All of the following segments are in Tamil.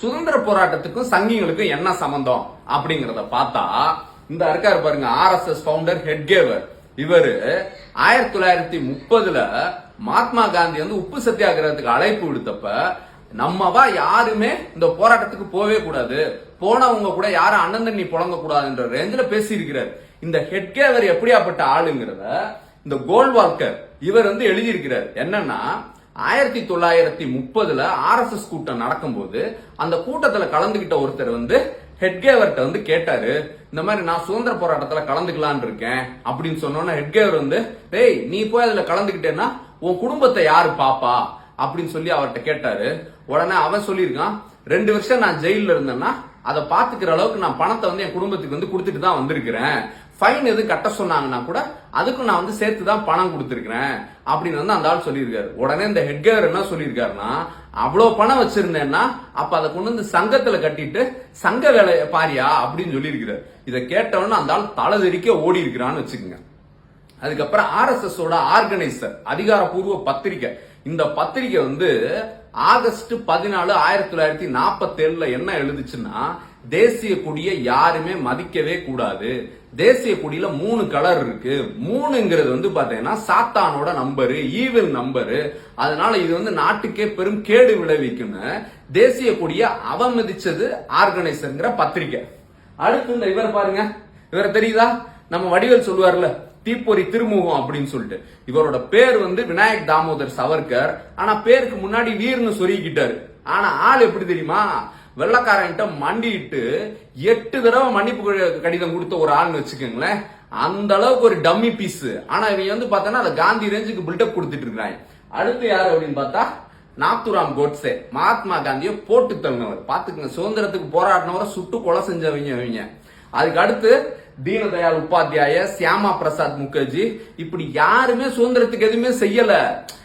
சுதந்திர போராட்டத்துக்கும் சங்கிங்களுக்கும் என்ன சம்பந்தம்? அப்படிங்கறத பார்த்தா இந்த இருக்காரு பாருங்க ஆர்எஸ்எஸ் ஃபவுண்டர் ஹெட்கேவர் இவரு ஆயிரத்தி தொள்ளாயிரத்தி முப்பதுல மகாத்மா காந்தி வந்து உப்பு சத்தியாகிரகத்துக்கு அழைப்பு விடுத்தப்ப நம்மவா யாருமே இந்த போராட்டத்துக்கு போவே கூடாது. போனவங்க கூட யாரும் அண்ணன் தண்ணி புழங்க கூடாதுன்ற ரேஞ்சில பேசியிருக்கிறார். இந்த ஹெட்கேவர் எப்படியாப்பட்ட ஆளுங்கிறத இந்த கோல்வால்கர் இவர் வந்து எழுதியிருக்கிறார். என்னன்னா ஆயிரத்தி தொள்ளாயிரத்தி முப்பதுல ஆர்எஸ்எஸ் கூட்டம் நடக்கும்போது அந்த கூட்டத்துல கலந்துகிட்ட ஒருத்தர் வந்து ஹெட்கேவர்கிட்ட வந்து கேட்டாரு இந்த மாதிரி நான் சுதந்திர போராட்டத்துல கலந்துக்கலான் இருக்கேன் அப்படின்னு சொன்னோன்னா ஹெட்கேவர் வந்து டேய் நீ போய் அதுல கலந்துக்கிட்டேன்னா உன் குடும்பத்தை யாரு பாப்பா? அப்படின்னு சொல்லி அவர்கிட்ட கேட்டாரு. உடனே அவன் சொல்லியிருக்கான் ரெண்டு வருஷம் நான் ஜெயில இருந்தேன்னா அதை பாத்துக்கிற அளவுக்கு நான் பணத்தை வந்து என் குடும்பத்துக்கு வந்து கொடுத்துட்டு தான் வந்திருக்கிறேன். ஃபைன் எதுவும் கட்ட சொன்னாங்கன்னா கூட அதுக்கும் நான் வந்து சேர்த்து தான் பணம் கொடுத்துருக்கிறேன் அப்படின்னு வந்து அந்த ஆள் சொல்லியிருக்காரு. உடனே இந்த ஹெட்கேவர் என்ன சொல்லியிருக்காருன்னா அவ்வளோ பணம் வச்சிருந்தேன்னா அப்ப அதை கொண்டு வந்து சங்கத்துல கட்டிட்டு சங்க வேலை பாரியா? அப்படின்னு சொல்லியிருக்கிறார். இதை கேட்டவொன்னு அந்த ஆள் தலை தெறிக்க ஓடி இருக்கிறான்னு வச்சுக்கோங்க. அதுக்கப்புறம் ஆர்எஸ்எஸோட ஆர்கனைசர் அதிகாரப்பூர்வ பத்திரிக்கை. இந்த பத்திரிக்கை வந்து ஆகஸ்ட் பதினாலு ஆயிரத்தி தொள்ளாயிரத்தி நாற்பத்தி ஏழுல என்ன எழுதுச்சுன்னா தேசிய கொடியை யாருமே மதிக்கவே கூடாது. தேசிய கொடியில மூணு கலர் இருக்கு. மூணுங்கிறது வந்து பாத்தீங்கன்னா சாத்தானோட நம்பரு ஈவில் நம்பரு அதனால இது வந்து நாட்டுக்கே பெரும் கேடு விளைவிக்கும்னு தேசிய கொடியை அவமதிச்சது ஆர்கனைசர்ங்கிற பத்திரிக்கை. அடுத்து இந்த இவர் பாருங்க. இவர் தெரியுதா? நம்ம வடிவேல் சொல்லுவார்ல தீப்பொறி திருமுகம் அப்படின்னு சொல்லிட்டு. இவரோட பேர் வந்து விநாயக் தாமோதர் சவர்கர். ஆனா பேருக்கு முன்னாடி வீர்னு சொருகிக்கிட்டாரு. ஆனா ஆள் எப்படி தெரியுமா? வெள்ளக்காரன்கிட்ட மண்டிட்டு எட்டு தடவை மன்னிப்பு கடிதம் கொடுத்த ஒரு ஆள்னு வச்சுக்கோங்களேன். அந்த அளவுக்கு ஒரு டம்மி பீஸ் ஆனா இவங்க வந்து பார்த்தோன்னா அந்த காந்தி ரேஞ்சுக்கு பில்டப் கொடுத்துட்டு இருக்காங்க அடுத்து யார் அப்படின்னு பார்த்தா நாத்துராம் கோட்ஸே. மகாத்மா காந்தியை போட்டு தள்ளினவர். பாத்துக்கங்க சுதந்திரத்துக்கு போராடினவரை சுட்டு கொலை செஞ்சவங்க இவங்க. அதுக்கு அடுத்து தீனதயாள் உபாத்தியாய சியாமா பிரசாத் முகர்ஜி. இப்படி யாருமே சுதந்திரத்துக்கு எதுவுமே செய்யல.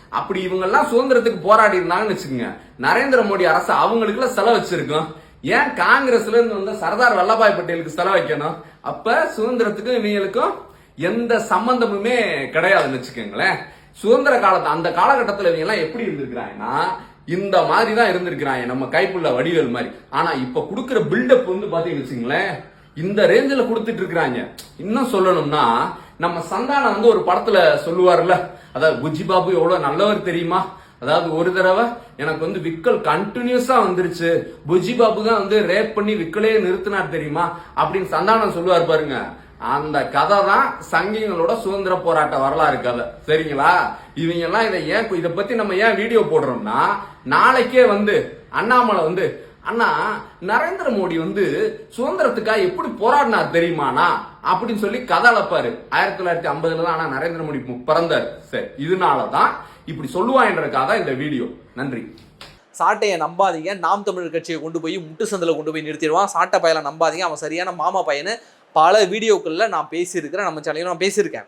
அப்படி இவங்கெல்லாம் சுதந்திரத்துக்கு போராடி இருந்தாங்கன்னு வச்சுக்கோங்க. நரேந்திர மோடி அரசு அவங்களுக்குள்ள எல்லாம் செலவு வச்சிருக்கோம் ஏன் காங்கிரஸ்ல இருந்து வந்த சர்தார் வல்லபாய் பட்டேலுக்கு செலவு வைக்கணும் அப்ப சுதந்திரத்துக்கும் இவங்களுக்கும் எந்த சம்பந்தமுமே கிடையாதுன்னு வச்சுக்கோங்களேன். சுதந்திர காலத்தை அந்த காலகட்டத்தில் இவங்க எல்லாம் எப்படி இருந்திருக்கிறாங்கன்னா இந்த மாதிரி தான் இருந்திருக்கிறாங்க. நம்ம கைப்புள்ள வடிவேல் மாதிரி. ஆனா இப்ப கொடுக்குற பில்டப் வந்து பாத்தீங்கன்னு வச்சுங்களேன் இந்த ரேஞ்சில் கொடுத்துட்டு இருக்கிறாங்க இன்னும் சொல்லணும்னா நம்ம சந்தானம் வந்து ஒரு படத்துல சொல்லுவார்ல அதாவது குஜி பாபு எவ்வளவு நல்லவர் தெரியுமா? அதாவது ஒரு தடவை எனக்கு வந்து விக்கல் கண்டினியூஸா வந்துருச்சு. புஜ்ஜி பாபு தான் வந்து ரேப் பண்ணி விக்கலே நிறுத்தினார் தெரியுமா? அப்படின்னு சந்தானம் சொல்லுவார் பாருங்க. அந்த கதை தான் சங்கிங்களோட சுதந்திர போராட்ட வரலாறு கதை. சரிங்களா? இவங்க எல்லாம் இதை ஏன் இதை பத்தி நம்ம ஏன் வீடியோ போடுறோம்னா நாளைக்கே வந்து அண்ணாமலை வந்து அண்ணா நரேந்திர மோடி வந்து சுதந்திரத்துக்காக எப்படி போராடினார் தெரியுமாண்ணா அப்படின்னு சொல்லி கதை அளப்பாரு. ஆயிரத்தி தொள்ளாயிரத்தி ஐம்பதுல தான் ஆனா நரேந்திர மோடி பிறந்தார். சரி இதனாலதான் இப்படி சொல்லுவான்றதுக்காக தான் இந்த வீடியோ. நன்றி. சாட்டையை நம்பாதீங்க. நாம் தமிழர் கட்சியை கொண்டு போய் முட்டு சந்தில் கொண்டு போய் நிறுத்திடுவான். சாட்டை பையலை நம்பாதீங்க. அவன் சரியான மாமா பையனு பல வீடியோக்களில் நான் பேசியிருக்கிறேன். நம்ம சேனலையும் நான் பேசியிருக்கேன்.